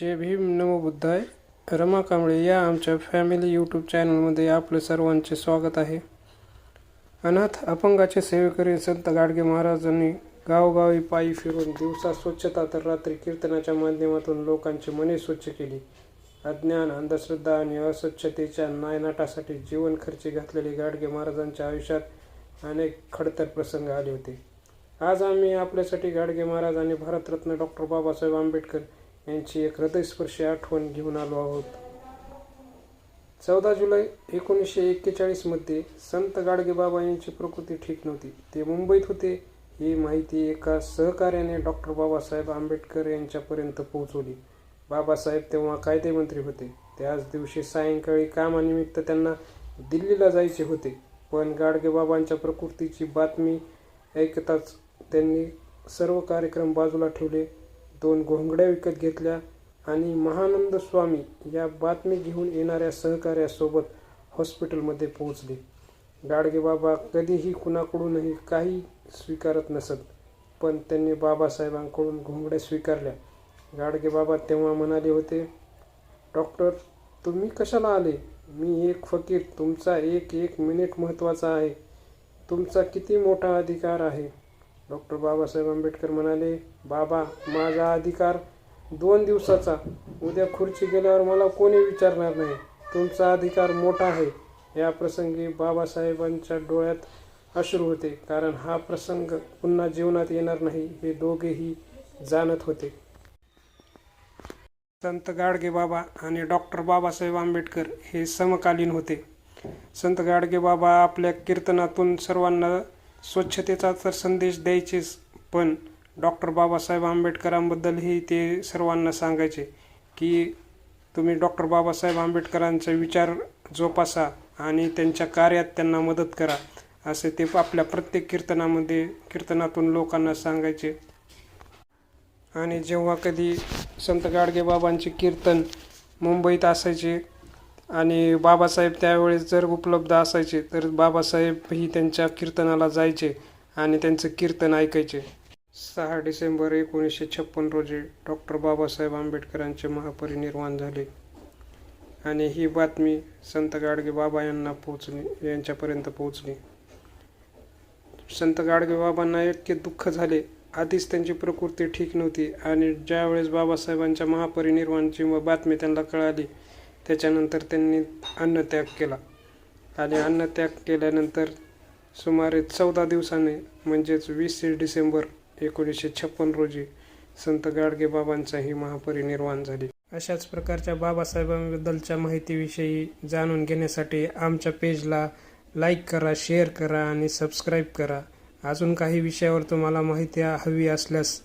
जय भीम नमो बुद्धाय. रमा कांबळे या आमच्या family YouTube चॅनलमध्ये आपले सर्वांचे स्वागत आहे. अनाथ अपंगाचे सेवेकरी संत गाडगे महाराजांनी गावोगावी पायी फिरून दिवसा स्वच्छता तर रात्री कीर्तनाच्या माध्यमातून लोकांची मने स्वच्छ केली. अज्ञान अंधश्रद्धा आणि अस्वच्छतेच्या नायनाटासाठी जीवन खर्ची घातलेले गाडगे महाराजांच्या आयुष्यात अनेक खडतर प्रसंग आले होते. आज आम्ही आपल्यासाठी गाडगे महाराज आणि भारतरत्न डॉक्टर बाबासाहेब आंबेडकर यांची एक हृदयस्पर्शी आठवण घेऊन आलो आहोत. चौदा जुलै एकोणीसशे एक्केचाळीसमध्ये संत गाडगेबाबा यांची प्रकृती ठीक नव्हती. ते मुंबईत होते. ही माहिती एका सहकार्याने डॉक्टर बाबासाहेब आंबेडकर यांच्यापर्यंत पोहोचवली. बाबासाहेब तेव्हा कायदेमंत्री होते. त्याच दिवशी सायंकाळी कामानिमित्त त्यांना दिल्लीला जायचे होते. पण गाडगेबाबांच्या प्रकृतीची बातमी ऐकताच त्यांनी सर्व कार्यक्रम बाजूला ठेवले. दोन घोंगड्या विकत घेतल्या आणि महानंद स्वामी या बातमी घेऊन येणाऱ्या सहकार्यासोबत हॉस्पिटलमध्ये पोहोचले. गाडगे बाबा कधीही कुणाकडूनही काही स्वीकारत नसत पण त्यांनी बाबासाहेबांकडून घोंगड्या स्वीकारल्या. गाडगे बाबा तेव्हा म्हणाले होते डॉक्टर तुम्ही कशाला आले? मी एक फकीर तुमचा एक एक मिनिट महत्त्वाचा आहे. तुमचा किती मोठा अधिकार आहे? डॉक्टर बाबासाहेब आंबेडकर म्हणाले बाबा माझा अधिकार दोन दिवसाचा. उद्या खुर्ची गेल्यावर मला कोणी विचारणार नाही. तुमचा अधिकार मोठा आहे. या प्रसंगी बाबासाहेबांच्या डोळ्यात अश्रू होते कारण हा प्रसंग पुन्हा जीवनात येणार नाही हे दोघेही जाणत होते. संत गाडगे बाबा आणि डॉक्टर बाबासाहेब आंबेडकर हे समकालीन होते. संत गाडगे बाबा आपल्या कीर्तनातून सर्वांना स्वच्छतेचा तर संदेश द्यायचेच पण डॉक्टर बाबासाहेब आंबेडकरांबद्दलही ते सर्वांना सांगायचे की तुम्ही डॉक्टर बाबासाहेब आंबेडकरांचा विचार जोपासा आणि त्यांच्या कार्यात त्यांना मदत करा असे ते आपल्या प्रत्येक कीर्तनामध्ये कीर्तनातून लोकांना सांगायचे. आणि जेव्हा कधी संत गाडगे बाबांचे कीर्तन मुंबईत असायचे आणि बाबासाहेब त्यावेळेस जर उपलब्ध असायचे तर बाबासाहेबही त्यांच्या कीर्तनाला जायचे आणि त्यांचं कीर्तन ऐकायचे. सहा डिसेंबर एकोणीसशे छप्पन रोजी डॉक्टर बाबासाहेब आंबेडकरांचे महापरिनिर्वाण झाले. आणि ही बातमी संत गाडगे बाबा यांना पोचली यांच्यापर्यंत पोहोचली. संत गाडगे बाबांना इतके दुःख झाले आधीच त्यांची प्रकृती ठीक नव्हती आणि ज्यावेळेस बाबासाहेबांच्या महापरिनिर्वाणची बातमी त्यांना कळाली त्याच्यानंतर त्यांनी अन्नत्याग केला. आणि अन्नत्याग केल्यानंतर सुमारे चौदा दिवसाने म्हणजेच वीस डिसेंबर एकोणीसशे छप्पन रोजी संत गाडगेबाबांचाही महापरिनिर्वाण झाले. अशाच प्रकारच्या बाबासाहेबांबद्दलच्या माहितीविषयी जाणून घेण्यासाठी आमच्या पेजला लाईक करा शेअर करा आणि सबस्क्राईब करा. अजून काही विषयावर तुम्हाला माहिती हवी असल्यास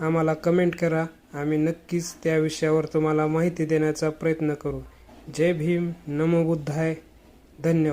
आम्हाला कमेंट करा. आम्ही नक्कीच त्या विषयावर तुम्हाला माहिती देण्याचा प्रयत्न करू. जय भीम नमो बुद्धाय. धन्यवाद.